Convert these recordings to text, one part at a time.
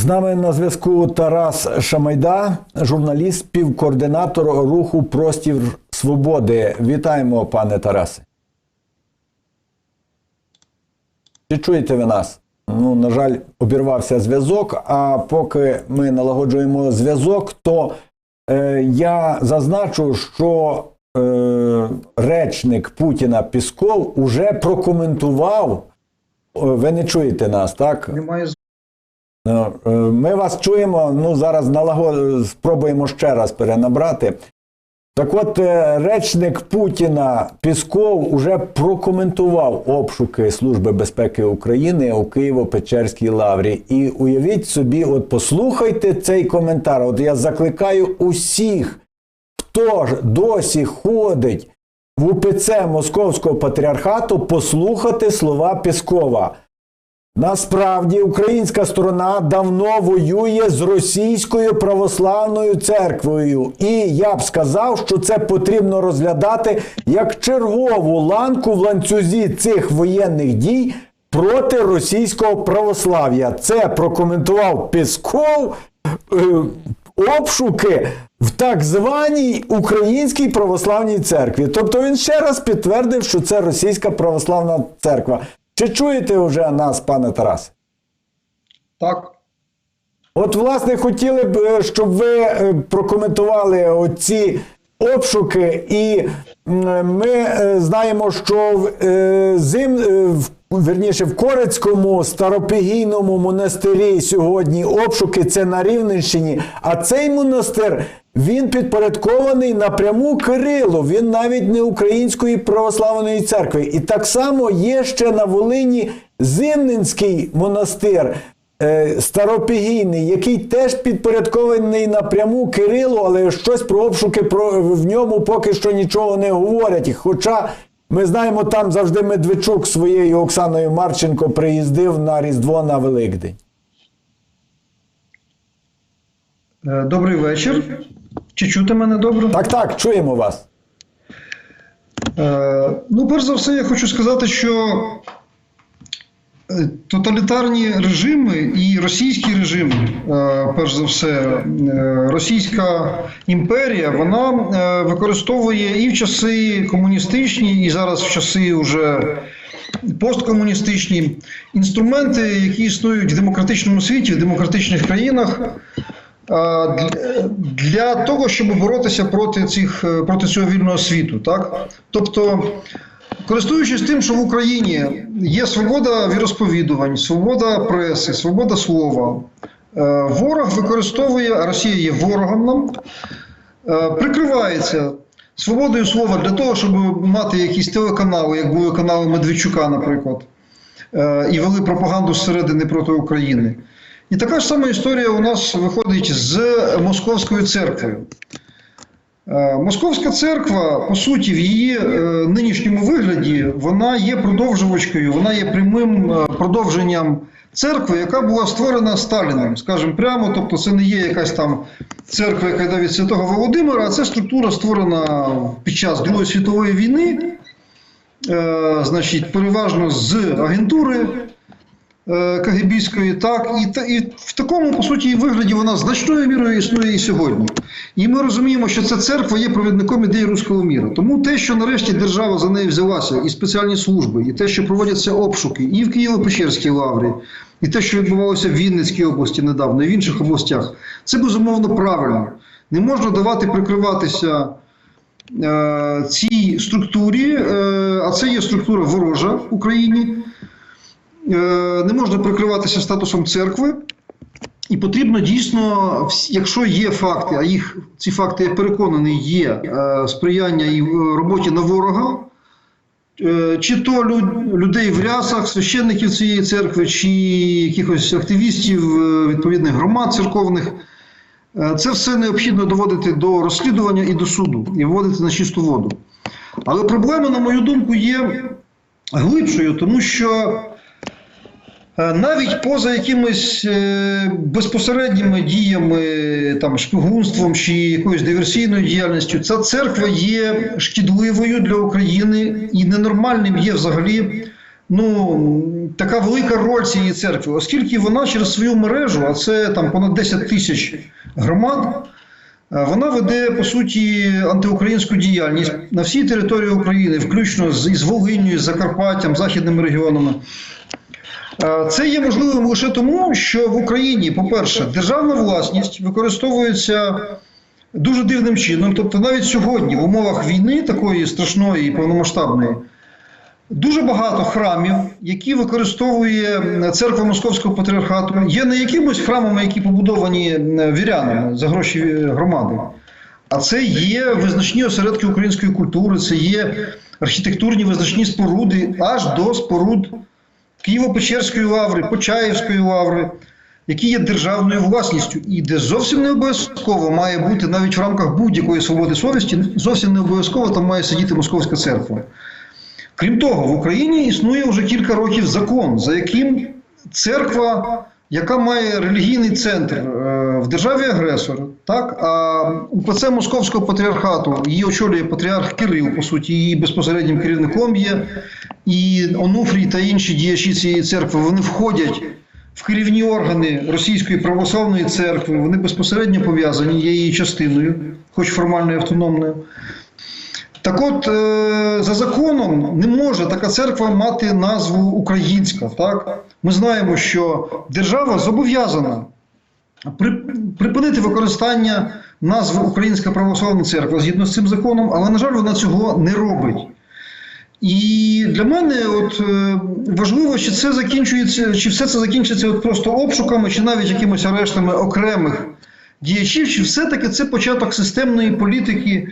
З нами на зв'язку Тарас Шамайда, журналіст, співкоординатор руху Простір Свободи. Вітаємо, пане Тарасе. Чи чуєте ви нас? Ну, на жаль, обірвався зв'язок. А поки ми налагоджуємо зв'язок, то е, я зазначу, що е, речник Путіна Пісков уже прокоментував. Ви не чуєте нас, так? Немає Ми вас чуємо. Ну зараз налаго... спробуємо ще раз перенабрати. Так от, е, речник Путіна Пісков уже прокоментував обшуки Служби безпеки України у Києво-Печерській лаврі. І уявіть собі, от послухайте цей коментар. От я закликаю усіх, хто ж досі ходить в УПЦ Московського патріархату, послухати слова Піскова. Насправді українська сторона давно воює з російською православною церквою, і я б сказав, що це потрібно розглядати як чергову ланку в ланцюзі цих воєнних дій проти російського православ'я. Це прокоментував Пісков. е, Обшуки в так званій Українській православній церкві. Тобто він ще раз підтвердив, що це російська православна церква. Чи чуєте вже нас, пане Тарасе? так. От, власне, хотіли б, е, щоб ви е, прокоментували оці обшуки, і ми е, знаємо, що в зим, в верніше в Корецькому старопігійному монастирі сьогодні обшуки це на Рівненщині. А цей монастир він підпорядкований напряму Кирилу. Він навіть не Української православної церкви. І так само є ще на Волині Зимненський монастир. е, Старопігійний, який теж підпорядкований напряму Кирилу, але щось про обшуки про в ньому поки що нічого не говорять. Хоча ми знаємо, там завжди Медведчук своєю Оксаною Марченко приїздив на Різдво на Великдень. Е, Добрий вечір. Чи чути мене добре? Так, так, чуємо вас. Е, ну, перш за все, я хочу сказати, що тоталітарні режими і російські режими, е, перш за все, е, Російська імперія, вона е, використовує і в часи комуністичні, і зараз в часи вже посткомуністичні інструменти, які існують в демократичному світі, в демократичних країнах. для- того, щоб боротися проти цих проти цього вільного світу, так тобто, користуючись тим, що в Україні є свобода віросповідувань, свобода преси, свобода слова, е, ворог використовує, Росія є ворогом нам, е, прикривається свободою слова для того, щоб мати якісь телеканали, як були канали Медведчука, наприклад, е, і вели пропаганду зсередини проти України. І така ж сама історія у нас виходить з Московською церквою. Е, Московська церква, по суті, в її е, нинішньому вигляді, вона є продовжувачкою, вона є прямим е, продовженням церкви, яка була створена Сталіним, скажімо прямо. Тобто, це не є якась там церква, яка йде від Святого Володимира, а це структура створена під час Другої світової війни, значить, переважно з агентури е, КГБської, так, і, та- і в такому, по суті, вигляді вона значною мірою існує і сьогодні. І ми розуміємо, що ця церква є провідником ідеї руського міра. Тому те, що нарешті держава за неї взялася, і спеціальні служби, і те, що проводяться обшуки і в Києво-Печерській лаврі, і те, що відбувалося в Вінницькій області недавно, і в інших областях, це безумовно правильно. Не можна давати прикриватися е, цій структурі, е, а це є структура ворожа в Україні. Е, не можна прикриватися статусом церкви. І потрібно дійсно, якщо є факти, а їх ці факти, я переконаний, є е, сприяння і роботі на ворога, е, чи то людей в рясах, священників цієї церкви, чи якихось активістів е, відповідних громад церковних, е, це все необхідно доводити до розслідування і до суду, і вводити на чисту воду. Але проблема, на мою думку, є глибшою, тому що Е, Навіть поза якимись е, безпосередніми діями, там шпигунством чи якоюсь диверсійною діяльністю, ця церква є шкідливою для України і ненормальним є взагалі ну, така велика роль цієї церкви, оскільки вона через свою мережу, а це там понад 10 тисяч громад, е, вона веде по суті антиукраїнську діяльність на всій території України, включно з із Волинью, з Закарпаттям, західними регіонами. Е, Це є можливим лише тому, що в Україні, по-перше, державна власність використовується дуже дивним чином. Тобто, навіть сьогодні, в умовах війни, такої страшної і повномасштабної, дуже багато храмів, які використовує церква Московського патріархату, є не якимось храмами, які побудовані е, вірянами за гроші е, громади. А це є визначні осередки української культури, це є архітектурні визначні споруди аж до споруд Києво-Печерської лаври, Почаївської лаври, які є державною власністю, і де зовсім не обов'язково має бути навіть в рамках будь-якої свободи совісті, зовсім не обов'язково там має сидіти Московська церква. Крім того, в Україні існує вже кілька років закон, за яким церква, яка має релігійний центр е, в державі агресора, так, а УПЦ Московського патріархату її очолює патріарх Кирил, по суті, її безпосереднім керівником є. І Онуфрій та інші діячі цієї церкви вони входять в керівні органи Російської православної церкви, вони безпосередньо пов'язані, є її частиною, хоч формально і автономною. Так от, е, за законом не може така церква мати назву українська. Так? Ми знаємо, що держава зобов'язана припинити використання назви Українська православна церква згідно з цим законом, але, на жаль, вона цього не робить. І для мене от, е, важливо, чи це закінчується, чи все це закінчиться от просто обшуками, чи навіть якимось арештами окремих діячів, чи все-таки це початок системної політики,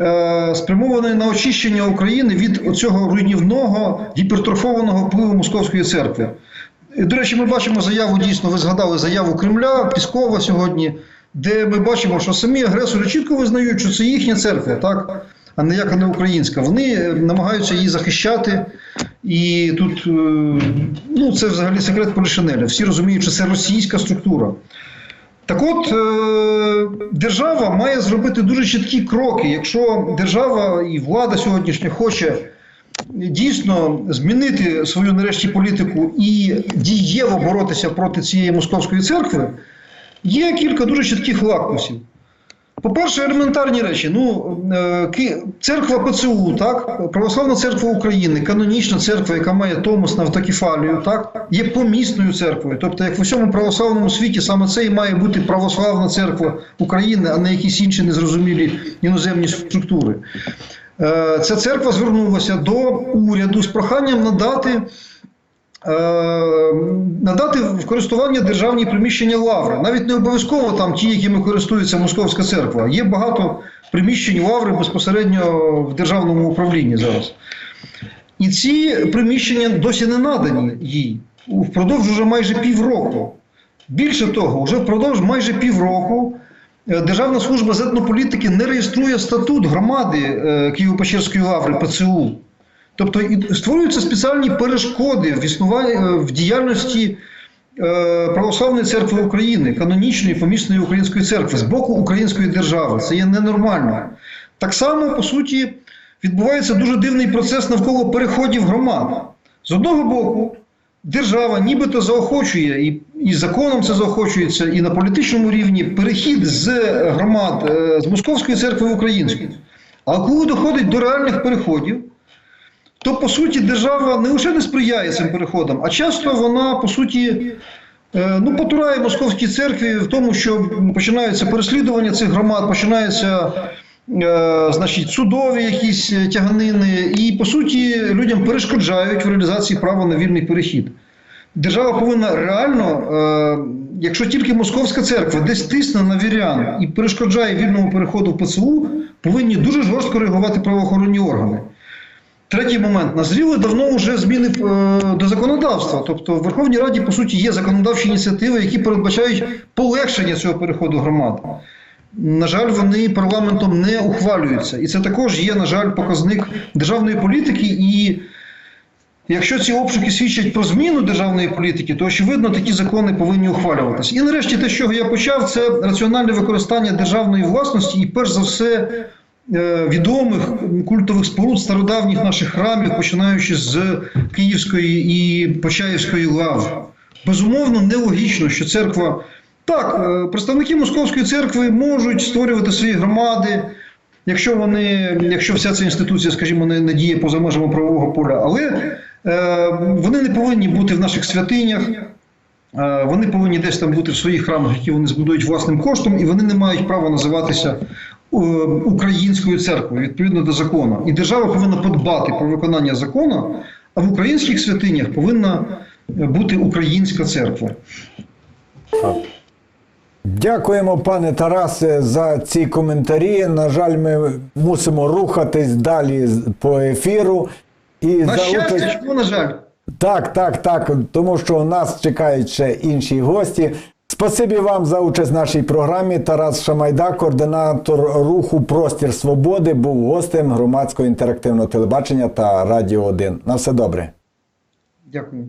е, спрямованої на очищення України від цього руйнівного гіпертрофованого впливу Московської церкви. До речі, ми бачимо заяву дійсно, ви згадали заяву Кремля, Піскова сьогодні, де ми бачимо, що самі агресори чітко визнають, що це їхня церква, так? а не яка не українська. Вони е, намагаються її захищати. І тут е, ну, це взагалі секрет Полішинеля. Всі розуміють, що це російська структура. Так от, е, держава має зробити дуже чіткі кроки. Якщо держава і влада сьогоднішня хоче дійсно змінити свою нарешті політику і дієво боротися проти цієї московської церкви, є кілька дуже чітких лакмусів. По-перше, елементарні речі. Ну, е, церква ПЦУ, так, Православна церква України, канонічна церква, яка має томос на автокефалію, так, є помісною церквою. Тобто, як в усьому православному світі, саме це і має бути православна церква України, а не якісь інші незрозумілі іноземні структури. Е, Ця церква звернулася до уряду з проханням надати. Е, Надати в користування державні приміщення лаври. Навіть не обов'язково там ті, якими користується Московська церква. Є багато приміщень лаври безпосередньо в державному управлінні зараз. І ці приміщення досі не надані їй впродовж уже майже півроку. Більше того, вже впродовж майже півроку е, Державна служба з етнополітики не реєструє статут громади е, Києво-Печерської лаври ПЦУ. Тобто створюються спеціальні перешкоди в існуванні е, в діяльності е, Православної церкви України, канонічної помісної української церкви з боку української держави. Це є ненормально. Так само, по суті, відбувається дуже дивний процес навколо переходів громад. З одного боку, держава нібито заохочує, і, і законом це заохочується, і на політичному рівні перехід з громад е, з Московської церкви в українську. А коли доходить до реальних переходів, то по суті держава не лише не сприяє цим переходам, а часто вона по суті е, ну, потурає московській церкві в тому, що починаються переслідування цих громад, починаються е, значить, судові якісь е, тяганини, і по суті людям перешкоджають в реалізації права на вільний перехід. Держава повинна реально, якщо тільки московська церква десь тисне на вірян і перешкоджає вільному переходу в ПЦУ, повинні дуже жорстко реагувати правоохоронні органи. Третій момент. Назріли давно вже зміни е, до законодавства. Тобто в Верховній Раді, по суті, є законодавчі ініціативи, які передбачають полегшення цього переходу громад. На жаль, вони парламентом не ухвалюються. І це також є, на жаль, показник державної політики. І якщо ці обшуки свідчать про зміну державної політики, то очевидно такі закони повинні ухвалюватися. І нарешті те, з чого я почав, це раціональне використання державної власності і, перш за все, відомих культових споруд стародавніх наших храмів, починаючи з Київської і Почаївської лав. Безумовно, нелогічно, що церква. Так, е, представники Московської церкви можуть створювати свої громади, якщо вони, якщо вся ця інституція, скажімо, не, не діє поза межами правового поля, але е, вони не повинні бути в наших святинях. Е, Вони повинні десь там бути в своїх храмах, які вони збудують власним коштом, і вони не мають права називатися е, українською церквою відповідно до закону. І держава повинна подбати про виконання закону, а в українських святинях повинна бути українська церква. Дякуємо, пане Тарасе, за ці коментарі. На жаль, ми мусимо рухатись далі по ефіру. І На за щастя, чому, на жаль. Так, так, так. Тому що нас чекають ще інші гості. Спасибі вам за участь в нашій програмі. Тарас Шамайда, координатор руху Простір Свободи, був гостем громадського інтерактивного телебачення та Радіо 1. На все добре. Дякую.